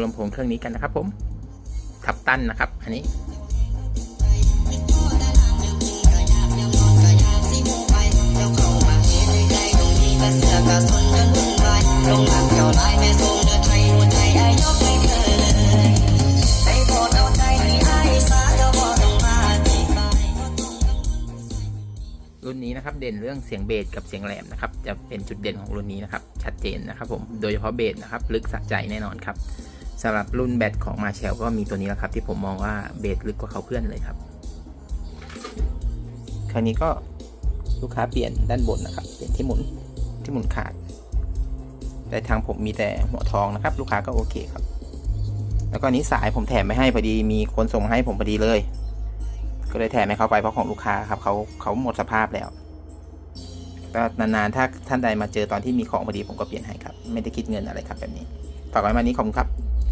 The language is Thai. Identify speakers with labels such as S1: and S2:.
S1: ลำโพงเครื่องนี้กันนะครับผมทับตันนะครับ อันนี้รุ่นนี้นะครับเด่นเรื่องเสียงเบสกับเสียงแหลมนะครับ จะเป็นจุดเด่นของรุ่นนี้นะครับ ชัดเจนนะครับผม โดยเฉพาะเบสนะครับ ลึกสะใจแน่นอนครับ สำหรับรุ่นแบตของมาเชลก็มีตัวนี้แหละครับ ที่ผมมองว่าเบสลึกกว่าเขาเพื่อนเลยครับ คราวนี้ก็ลูกค้าเปลี่ยนด้านบนนะครับ เปลี่ยนที่หมุนที่หมุนขาด แต่ทางผมมีแต่หัวทองนะครับ ลูกค้าก็โอเคครับ แล้วก็นี้สายผมแถมไม่ให้พอดีมีคนส่งให้ผมพอดีเลย ก็เลยแถมให้เขาไปเพราะของลูกค้าครับเขาเขาหมดสภาพแล้วก็นานๆถ้าท่านใดมาเจอตอนที่มีของพอดีผมก็เปลี่ยนให้ครับ ไม่ได้คิดเงินอะไรครับแบบนี้ฝากไว้มานี้ขอบคุณครับ